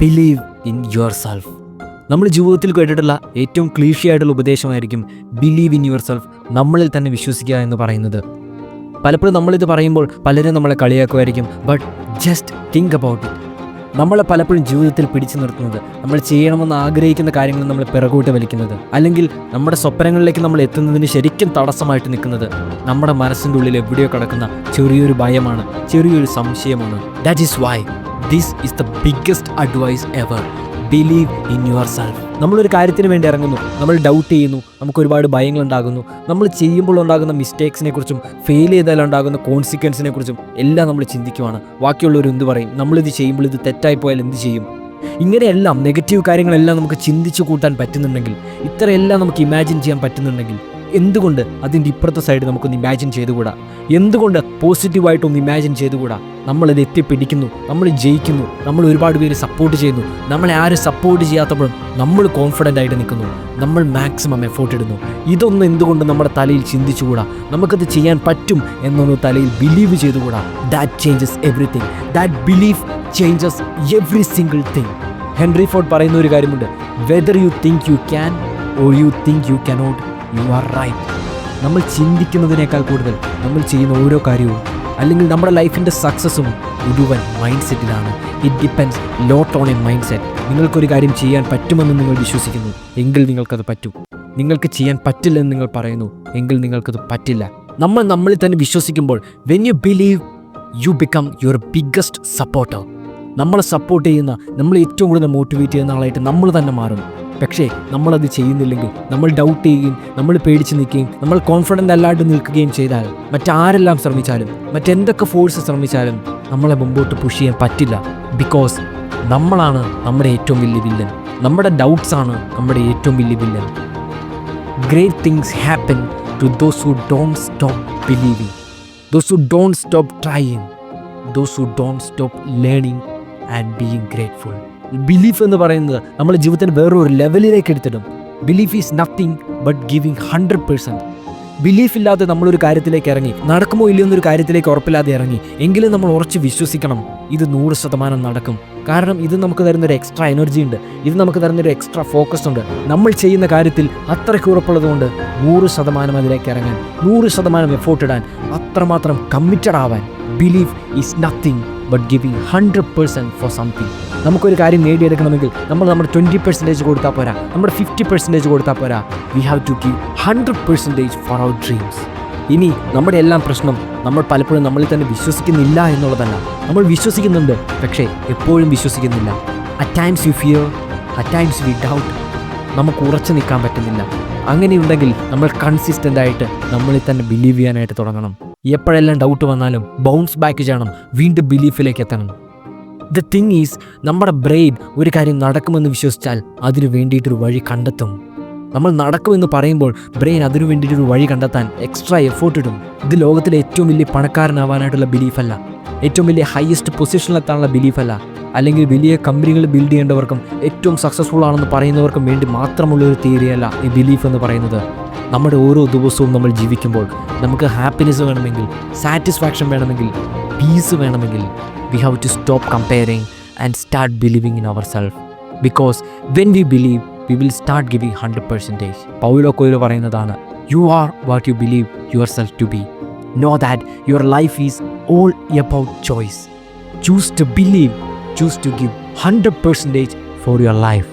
Believe in your self നമ്മൾ ജീവിതത്തിൽ കേട്ടിട്ടുള്ള ഏറ്റവും ക്ലീഷിയായിട്ടുള്ള ഉപദേശമായിരിക്കും ബിലീവ് ഇൻ യുവർ സെൽഫ് നമ്മളിൽ തന്നെ വിശ്വസിക്കുക എന്ന് പറയുന്നത്. പലപ്പോഴും നമ്മളിത് പറയുമ്പോൾ പലരും നമ്മളെ കളിയാക്കുമായിരിക്കും but just think about it നമ്മളെ പലപ്പോഴും ജീവിതത്തിൽ പിടിച്ചു നിർത്തുന്നത് നമ്മൾ ചെയ്യണമെന്ന് ആഗ്രഹിക്കുന്ന കാര്യങ്ങൾ നമ്മൾ പിറകോട്ട് വലിക്കുന്നത് അല്ലെങ്കിൽ നമ്മുടെ സ്വപ്നങ്ങളിലേക്ക് നമ്മൾ എത്തുന്നതിന് ശരിക്കും തടസ്സമായിട്ട് നിൽക്കുന്നത് നമ്മുടെ മനസ്സിന്റെ ഉള്ളിൽ എവിടെയോ കിടക്കുന്ന ചെറിയൊരു ഭയമാണ് ചെറിയൊരു സംശയമാണ്. That is why this is the biggest advice ever believe in yourself നമ്മളൊരു കാര്യത്തിന് വേണ്ടി ഇറങ്ങുന്നു. നമ്മൾ ഡൗട്ട് ചെയ്യുന്നു. നമുക്ക് ഒരുപാട് ഭയങ്ങൾ ഉണ്ടാകുന്നു നമ്മൾ ചെയ്യുമ്പോൾ ഉണ്ടാകുന്ന മിസ്റ്റേക്സിനെ കുറിച്ചും ഫെയിൽ ചെയ്താൽ ഉണ്ടാകുന്ന കോൺസിക്വൻസിനെ കുറിച്ചും എല്ലാം നമ്മൾ ചിന്തിക്കുവാണ്. ബാക്കിയുള്ളവർ എന്ത് പറയും? നമ്മളിത് ചെയ്യുമ്പോൾ ഇത് തെറ്റായി പോയാൽ എന്ത് ചെയ്യും? ഇങ്ങനെയെല്ലാം നെഗറ്റീവ് കാര്യങ്ങളെല്ലാം നമുക്ക് ചിന്തിച്ചു കൂട്ടാൻ പറ്റുന്നുണ്ടെങ്കിൽ ഇത്രയെല്ലാം നമുക്ക് ഇമാജിൻ ചെയ്യാൻ പറ്റുന്നുണ്ടെങ്കിൽ എന്തുകൊണ്ട് അതിന്റെ ഇപ്പുറത്തെ സൈഡ് നമുക്കൊന്ന് ഇമാജിൻ ചെയ്തുകൂടാ? എന്തുകൊണ്ട് പോസിറ്റീവായിട്ടൊന്ന് ഇമാജിൻ ചെയ്തുകൂടാ? നമ്മളത് എത്തിപ്പിടിക്കുന്നു നമ്മൾ ജയിക്കുന്നു നമ്മൾ ഒരുപാട് പേര് സപ്പോർട്ട് ചെയ്യുന്നു. നമ്മളെ ആരും സപ്പോർട്ട് ചെയ്യാത്തപ്പോഴും നമ്മൾ കോൺഫിഡന്റ് ആയിട്ട് നിൽക്കുന്നു. നമ്മൾ മാക്സിമം എഫോർട്ട് ഇടുന്നു. ഇതൊന്നും എന്തുകൊണ്ട് നമ്മുടെ തലയിൽ ചിന്തിച്ചുകൂടാ? നമുക്കത് ചെയ്യാൻ പറ്റും എന്നൊന്ന് തലയിൽ believe ചെയ്തുകൂടാ? That changes everything that believe changes every single thing Henry Ford പറയുന്ന ഒരു കാര്യമുണ്ട്. Whether you think you can or you think you cannot you are right നമ്മൾ ചിന്തിക്കുന്നതിനേക്കാൾ കൂടുതൽ നമ്മൾ ചെയ്യുന്ന ഓരോ കാര്യവും അല്ലെങ്കിൽ നമ്മുടെ ലൈഫിന്റെ സക്സസ്സും മുഴുവൻ mind സെറ്റിലാണ് it depends lot on a mindset നിങ്ങൾക്കൊരു കാര്യം ചെയ്യാൻ പറ്റുമെന്ന് നിങ്ങൾ വിശ്വസിക്കുന്നു. എങ്കിൽ നിങ്ങൾക്കത് പറ്റും. നിങ്ങൾക്ക് ചെയ്യാൻ പറ്റില്ലെന്ന് നിങ്ങൾ പറയുന്നു. എങ്കിൽ നിങ്ങൾക്കത് പറ്റില്ല. നമ്മൾ നമ്മളിൽ തന്നെ വിശ്വസിക്കുമ്പോൾ when you believe you become your biggest supporter നമ്മളെ സപ്പോർട്ട് ചെയ്യുന്ന നമ്മൾ ഏറ്റവും കൂടുതൽ മോട്ടിവേറ്റ് ചെയ്യുന്ന ആളായിട്ട് നമ്മൾ തന്നെ മാറും പക്ഷേ നമ്മളത് ചെയ്യുന്നില്ലെങ്കിൽ നമ്മൾ ഡൗട്ട് ചെയ്യുകയും നമ്മൾ പേടിച്ച് നിൽക്കുകയും നമ്മൾ കോൺഫിഡന്റ് അല്ലാണ്ട് നിൽക്കുകയും ചെയ്താൽ മറ്റാരെല്ലാം ശ്രമിച്ചാലും മറ്റെന്തൊക്കെ ഫോഴ്സ് ശ്രമിച്ചാലും നമ്മളെ മുമ്പോട്ട് പുഷ് ചെയ്യാൻ പറ്റില്ല. ബിക്കോസ് നമ്മളാണ് നമ്മുടെ ഏറ്റവും വലിയ വില്ലൻ നമ്മുടെ ഡൗട്ട്സാണ് നമ്മുടെ ഏറ്റവും വലിയ villain great things happen to those who don't stop believing those who don't stop trying those who don't stop learning and being grateful belief എന്ന് പറയുന്നത് നമ്മളെ ജീവിതത്തിന് വേറൊരു ലെവലിലേക്ക് എടുത്തിടും. Belief is nothing but giving hundred percent belief ഇല്ലാതെ നമ്മളൊരു കാര്യത്തിലേക്ക് ഇറങ്ങി. നടക്കുമോ ഇല്ലയോ എന്നൊരു കാര്യത്തിലേക്ക് ഉറപ്പില്ലാതെ ഇറങ്ങി. എങ്കിലും നമ്മൾ ഉറച്ച് വിശ്വസിക്കണം. ഇത് നൂറ് ശതമാനം നടക്കും. കാരണം ഇത് നമുക്ക് തരുന്നൊരു എക്സ്ട്രാ എനർജി ഉണ്ട്. ഇത് നമുക്ക് തരുന്നൊരു എക്സ്ട്രാ ഫോക്കസ് ഉണ്ട്. നമ്മൾ ചെയ്യുന്ന കാര്യത്തിൽ അത്രയ്ക്ക് ഉറപ്പുള്ളതുകൊണ്ട് നൂറ് ശതമാനം അതിലേക്ക് ഇറങ്ങാൻ നൂറ് ശതമാനം എഫോർട്ട് ഇടാൻ അത്രമാത്രം കമ്മിറ്റഡ് ആവാൻ. Belief is nothing but giving hundred percent for something നമുക്കൊരു കാര്യം നേടിയെടുക്കണമെങ്കിൽ നമ്മൾ നമ്മുടെ ട്വന്റി പെർസെന്റേജ് കൊടുത്താൽ പോരാ. നമ്മുടെ ഫിഫ്റ്റി പെർസെന്റേജ് കൊടുത്താൽ പോരാ. We have to give hundred percentage for our dreams ഇനി നമ്മുടെ എല്ലാം പ്രശ്നം നമ്മൾ പലപ്പോഴും നമ്മളിൽ തന്നെ വിശ്വസിക്കുന്നില്ല എന്നുള്ളതല്ല. നമ്മൾ വിശ്വസിക്കുന്നുണ്ട് പക്ഷേ എപ്പോഴും വിശ്വസിക്കുന്നില്ല. At times you fear at times we doubt നമുക്ക് ഉറച്ചു നിൽക്കാൻ പറ്റുന്നില്ല. അങ്ങനെയുണ്ടെങ്കിൽ നമ്മൾ കൺസിസ്റ്റന്റ് ആയിട്ട് നമ്മളിൽ തന്നെ ബിലീവ് ചെയ്യാനായിട്ട് തുടങ്ങണം. എപ്പോഴെല്ലാം ഡൗട്ട് വന്നാലും ബൗൺസ് ബാക്ക് ചെയ്യണം. വീണ്ടും ബിലീഫിലേക്ക് എത്തണം. ദ തിങ് ഈസ് നമ്മുടെ ബ്രെയിൻ ഒരു കാര്യം നടക്കുമെന്ന് വിശ്വസിച്ചാൽ അതിനു വേണ്ടിയിട്ടൊരു വഴി കണ്ടെത്തും. നമ്മൾ നടക്കുമെന്ന് പറയുമ്പോൾ ബ്രെയിൻ അതിനു വേണ്ടിയിട്ടൊരു വഴി കണ്ടെത്താൻ എക്സ്ട്രാ എഫേർട്ട് ഇടും. ഇത് ലോകത്തിലെ ഏറ്റവും വലിയ പണക്കാരനാവാനായിട്ടുള്ള ബിലീഫല്ല ഏറ്റവും വലിയ ഹയസ്റ്റ് പൊസിഷനിലെത്താനുള്ള ബിലീഫല്ല അല്ലെങ്കിൽ വലിയ കമ്പനികൾ ബിൽഡ് ചെയ്യേണ്ടവർക്കും ഏറ്റവും സക്സസ്ഫുൾ ആണെന്ന് പറയുന്നവർക്കും വേണ്ടി മാത്രമുള്ള ഒരു തിയറിയല്ല ഈ ബിലീഫ് എന്ന് പറയുന്നത്. നമ്മുടെ ഓരോ ദിവസവും നമ്മൾ ജീവിക്കുമ്പോൾ നമുക്ക് ഹാപ്പിനെസ് വേണമെങ്കിൽ സാറ്റിസ്ഫാക്ഷൻ വേണമെങ്കിൽ പീസ് വേണമെങ്കിൽ we have to stop comparing and start believing in ourselves because when we believe we will start giving hundred percentage Paulo Coelho പറയുന്നതാണ് you are what you believe yourself to be know that your life is all about choice choose to believe choose to give hundred percentage for your life